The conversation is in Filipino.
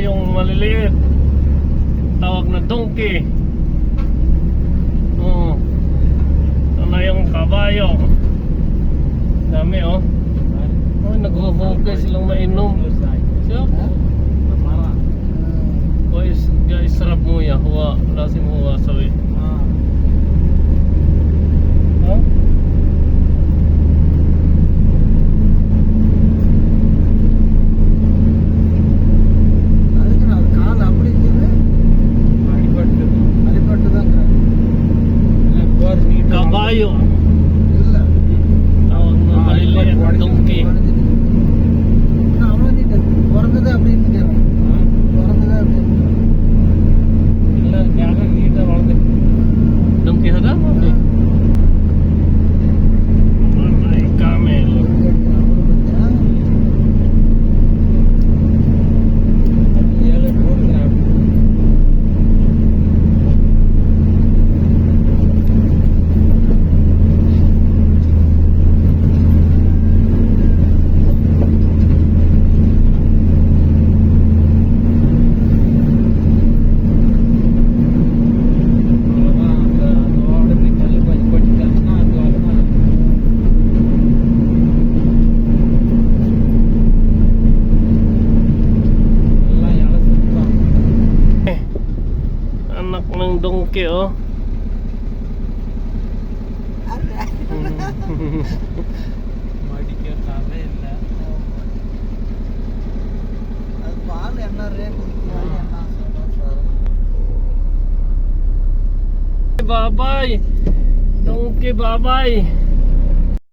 yung maliliit. Tawag na donkey. Oh. ito na yung kabayo. Dami oh. Ah, oh naghuhugay silang mainom. Siya? Guys guys sarap mo ya huwa lasim huwa sabi ng donkey oh. Manicure kami na. At paano yan na rin? Babay! Donkey!